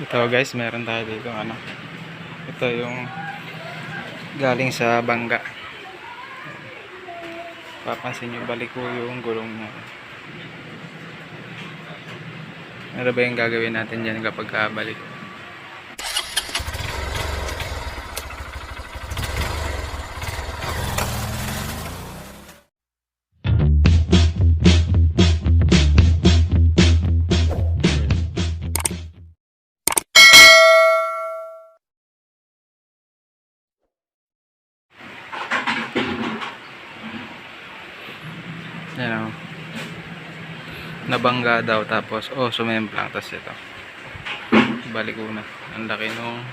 Ito guys, meron tayo dito ano. Ito yung galing sa bangga. Papansin nyo, balik ko yung gulong niya. Ano ba yung gagawin natin dyan kapag kabalik? Yan o. Nabangga daw tapos, oh, sumemplang. Tapos ito. Balik ko na. Ang laki nung,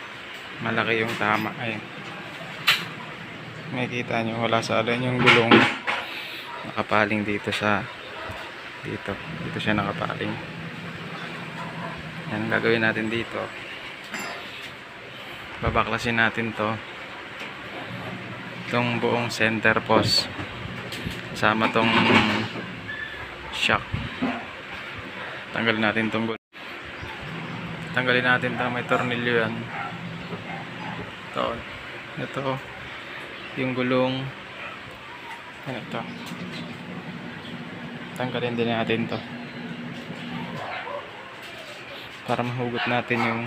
malaki yung tama. Ayun. Makikita nyo, wala sa alin yung gulong nakapaling dito sa dito. Dito siya nakapaling. Yan ang gagawin natin dito. Babaklasin natin to. Itong buong center post kasama tong shock. Tanggalin natin tong gulong tanggalin natin ta may tornilyo yan. Ito. Ito. Yung gulong. Ito. Tanggalin din natin to. Para mahugot natin yung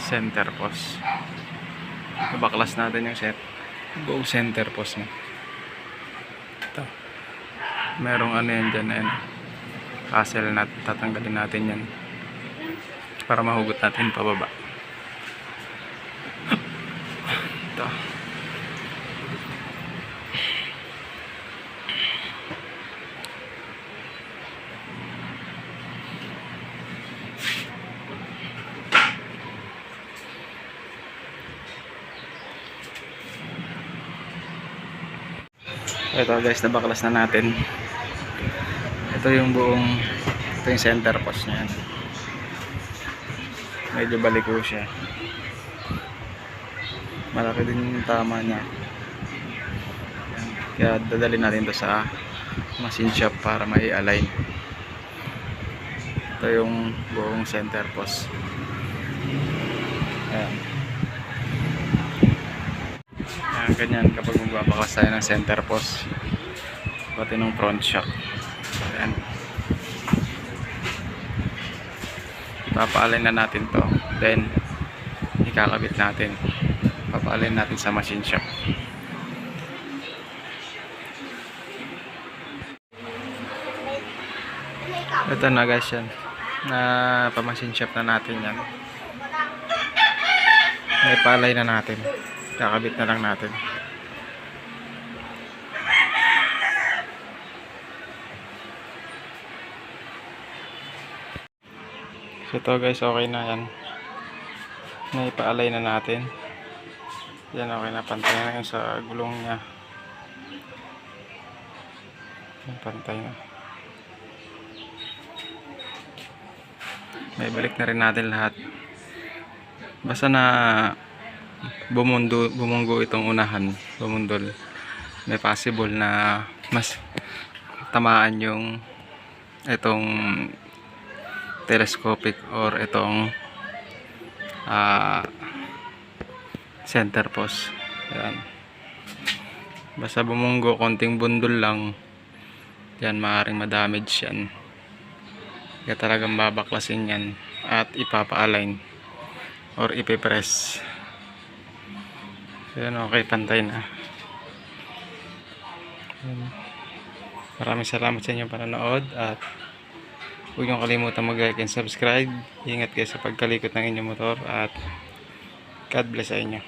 center post. Baklas natin yung set. Buong center post ito. Merong ano yan dyan yan. Castle nut. Tatanggalin natin yan. Para mahugot natin pababa. Ito. Ito guys, nabaklas na natin. Ito yung buong ito yung center post niya. Medyo baliko siya. Malaki din yung tama niya. Kaya dadalhin natin to sa machine shop para may align. Ito yung buong center post. Ayan. Ayan, ganyan kapag magbabaklas tayo ng center post pati ng front shock ayan. Ipapaalin na natin to. Then ikakabit natin. Papaalin natin sa machine shop. Ito na guys yan. Na pa machine shop na natin yan. May palay na natin. Kakabit na lang natin so ito guys okay na yan. May paalay na natin. Yan okay na. Pantay na yun sa gulong nya Yan, pantay na. May balik na rin natin lahat. Basta na bumundo, bumunggo itong unahan bumundol. May possible na mas tamaan yung itong telescopic or itong ah, center post. Yan. Basta bumunggo konting bundol lang. Yan maaaring madamage yan. Kaya talagang babaklasin yan at ipapa-align or ipipress. Yan okay pantay na. Yan. maraming salamat sa inyong panonood at huwag niyong kalimutan mag-like and subscribe. Ingat kayo sa pagkalikot ng inyong motor at God bless sa inyo